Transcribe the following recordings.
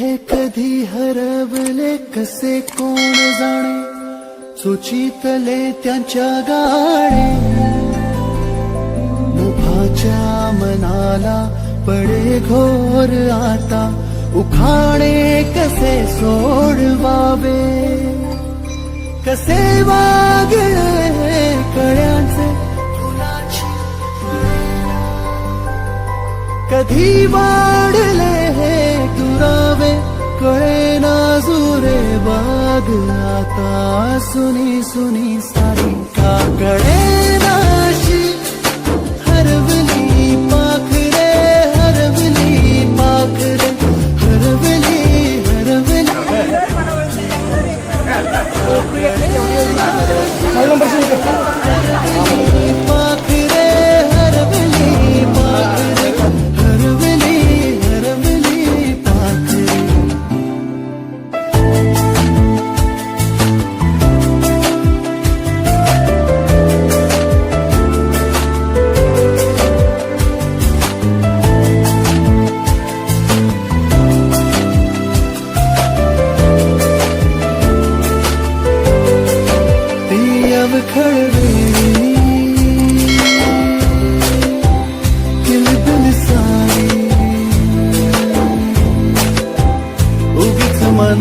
कधी हरवले कसे कोण जाणे? सुचितले त्यांच्या गाणे. मुभाच्या मनाला पडे घोर आता. उखाणे कसे सोडवावे? कसे वागळे कळ्यांचे? कधी वाढले हे दुरावे कळे ना जुरे बाग आता सुनी सुनी सारी का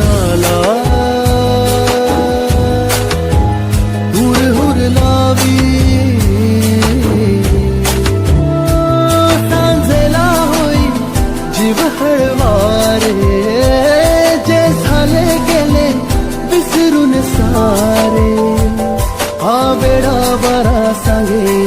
झाला मनाला हुर हुर लावी. सांजेला होई जीव हळवारे. जे झाले गेले विसरून सारे. हा वेळा बरा सांगे.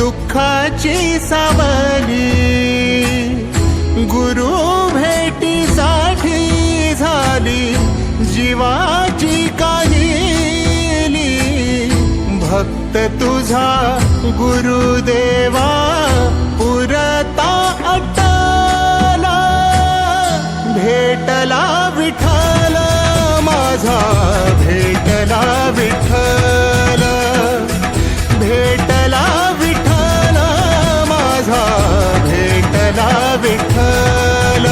दुःखाची सावली गुरु भेटीसाठी झाली जीवाची काहिली. भक्त तुझा गुरुदेव विठ्ठल.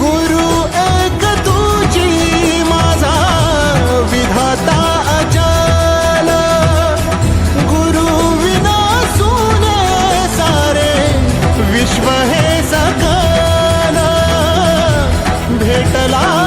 गुरु एक माझा विधाता अचल. गुरु विना सारे विश्व हे सकल. भेटला